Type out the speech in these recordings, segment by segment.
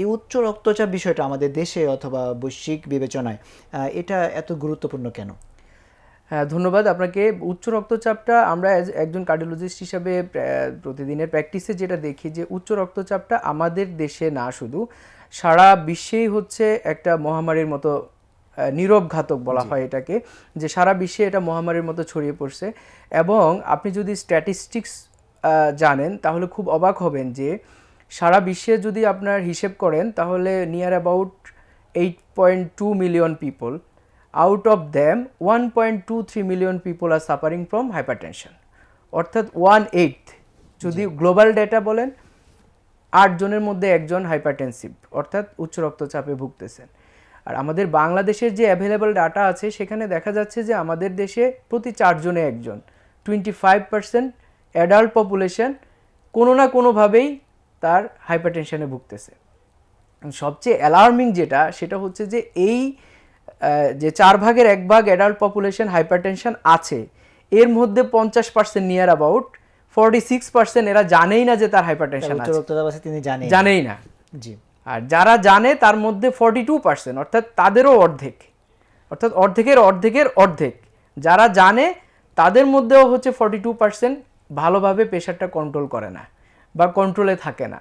এই উচ্চ রক্তচাপ বিষয়টা আমাদের দেশে অথবা বৈশ্বিক বিবেচনায় এটা এত গুরুত্বপূর্ণ কেন? হ্যাঁ ধন্যবাদ আপনাকে। উচ্চ রক্তচাপটা আমরা একজন কার্ডিওলজিস্ট হিসাবে প্রতিদিনের প্র্যাকটিসে যেটা দেখি যে উচ্চ রক্তচাপটা আমাদের দেশে না শুধু সারা বিশ্বেই হচ্ছে একটা মহামারীর মতো নীরব ঘাতক বলা হয় এটাকে যে সারা বিশ্বে এটা মহামারীর মতো ছড়িয়ে পড়ছে। এবং আপনি যদি স্ট্যাটিস্টিক্স জানেন তাহলে খুব অবাক হবেন যে সারা বিশ্বে যদি আপনার হিসেব করেন তাহলে near about eight point two million people out of them one point two three million people are suffering from hypertension অর্থাৎ ওয়ান এইট যদি গ্লোবাল ডেটা বলেন আট জনের মধ্যে একজন হাইপারটেনসিভ অর্থাৎ উচ্চ রক্তচাপে ভুগতেছেন। আর আমাদের বাংলাদেশের যে অ্যাভেলেবল ডাটা আছে সেখানে দেখা যাচ্ছে যে আমাদের দেশে প্রতি চারজনে একজন twenty five percent adult population কোনো না কোনোভাবেই তার হাইপারটেনশনে ভুগতেছে। সবচেয়ে অ্যালার্মিং যেটা সেটা হচ্ছে যে এই যে চার ভাগের এক ভাগ অ্যাডাল্ট পপুলেশন হাইপারটেনশন আছে এর মধ্যে পঞ্চাশ percent near about forty six percent এরা জানেই না যে তার হাইপারটেনশন আছে। রক্তচাপ আছে তিনি জানেন জানেই না। জি। আর যারা জানে তার মধ্যে ফর্টি টু পার্সেন্ট অর্থাৎ তাদেরও অর্ধেক অর্থাৎ অর্ধেকের অর্ধেকের অর্ধেক যারা জানে তাদের মধ্যেও হচ্ছে ফর্টি টু পার্সেন্ট ভালোভাবে প্রেশারটা কন্ট্রোল করে না। বা কন্ট্রোলে থাকে না।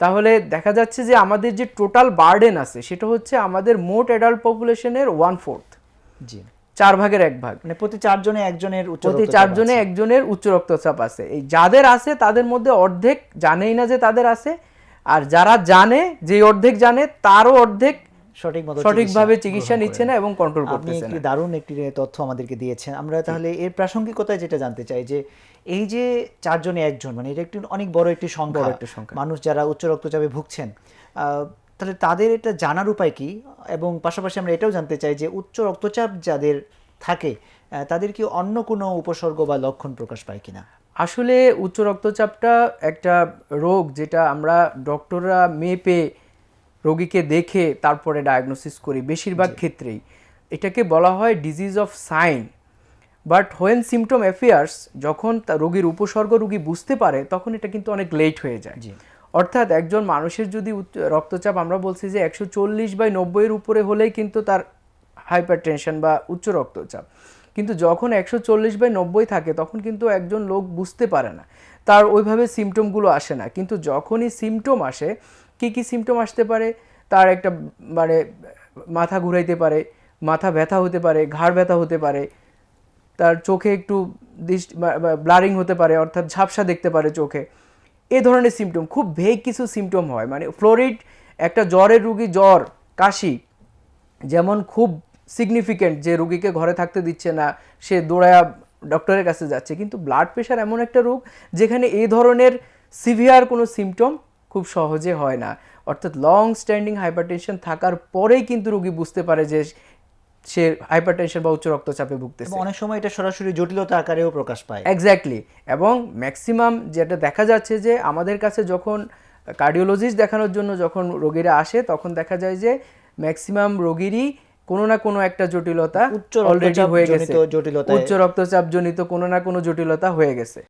তাহলে দেখা যাচ্ছে যে আমাদের যে টোটাল বার্ডেন আছে সেটা হচ্ছে আমাদের মোট অ্যাডাল্ট পপুলেশনের ওয়ান ফোর্থ জি। চার ভাগের এক ভাগ। মানে প্রতি চারজনে একজনের উচ্চ প্রতি চারজনে একজনের উচ্চ রক্তচাপ আছে। এই যাদের আছে তাদের মধ্যে অর্ধেক জানেই না যে তাদের আছে আর যারা জানে যে অর্ধেক জানে তারও অর্ধেক সঠিকভাবে চিকিৎসা নিচ্ছে না এবং কন্ট্রোল আপনি করতেছে একটি না। দারুণ একটি তথ্য আমাদেরকে দিয়েছেন। আমরা তাহলে এর প্রাসঙ্গিকতায় যেটা জানতে চাই যে এই যে চারজনে একজন মানে এটা একটি অনেক বড় একটি সংখ্যা। একটি সংখ্যা। মানুষ যারা উচ্চ রক্তচাপে ভুগছেন তাহলে তাদের এটা জানার উপায় কি? এবং পাশাপাশি আমরা এটাও জানতে চাই যে উচ্চ রক্তচাপ যাদের থাকে তাদের কি অন্য কোনো উপসর্গ বা লক্ষণ প্রকাশ পায় কিনা? আসলে উচ্চ রক্তচাপটা একটা রোগ যেটা আমরা ডক্টররা মেপে রোগীকে দেখে তারপরে ডায়াগনোসিস করি বেশিরভাগ ক্ষেত্রেই। এটাকে বলা হয় disease of sign but when symptom appears যখন রোগীর উপসর্গ রোগী বুঝতে পারে তখন এটা কিন্তু অনেক লেট হয়ে যায়। অর্থাৎ একজন মানুষের যদি রক্তচাপ আমরা বলছি যে একশো চল্লিশ বাই নব্বইয়ের উপরে হলেই কিন্তু তার হাইপার টেনশন বা উচ্চ রক্তচাপ। কিন্তু যখন একশো চল্লিশ বাই নব্বই থাকে তখন কিন্তু একজন লোক বুঝতে পারে না। তার ওইভাবে সিমটমগুলো আসে না। কিন্তু যখনই সিমটম আসে কি কী সিমটম আসতে পারে? তার একটা মানে মাথা ঘুরাইতে পারে, মাথা ব্যথা হতে পারে, ঘাড় ব্যথা হতে পারে, তার চোখে একটু দৃষ্টি ব্লারিং হতে পারে, অর্থাৎ ঝাপসা দেখতে পারে চোখে। এ ধরনের সিমটম খুব ভেগ কিছু সিমটম হয়। মানে ফ্লোরিড, একটা জ্বরের রুগী, জ্বর, কাশি, যেমন খুব সিগনিফিক্যান্ট যে রুগীকে ঘরে থাকতে দিচ্ছে না, সে দৌড়ায়া ডক্টরের কাছে যাচ্ছে। কিন্তু ব্লাড প্রেশার এমন একটা রোগ, যেখানে এই ধরনের সিভিয়ার কোনো সিমটম খুব সহজে হয় না। অর্থাৎ লং স্ট্যান্ডিং হাইপারটেনশন থাকার পরেই কিন্তু রুগী বুঝতে পারে যে সে হাইপারটেনশন বা উচ্চ রক্তচাপে ভুগতেছে। অনেক সময় এটা সরাসরি জটিলতা আকারেও প্রকাশ পায়। এক্স্যাক্টলি এবং ম্যাক্সিমাম যেটা দেখা যাচ্ছে যে আমাদের কাছে যখন কার্ডিওলজিস্ট দেখানোর জন্য যখন রোগীরা আসে তখন দেখা যায় যে ম্যাক্সিমাম রোগীরই কোনো না কোনো একটা জটিলতা উচ্চ অলরেডি হয়ে গেছে। জটিলতায়- উচ্চ রক্তচাপ জনিত কোনো না কোনো জটিলতা হয়ে গেছে।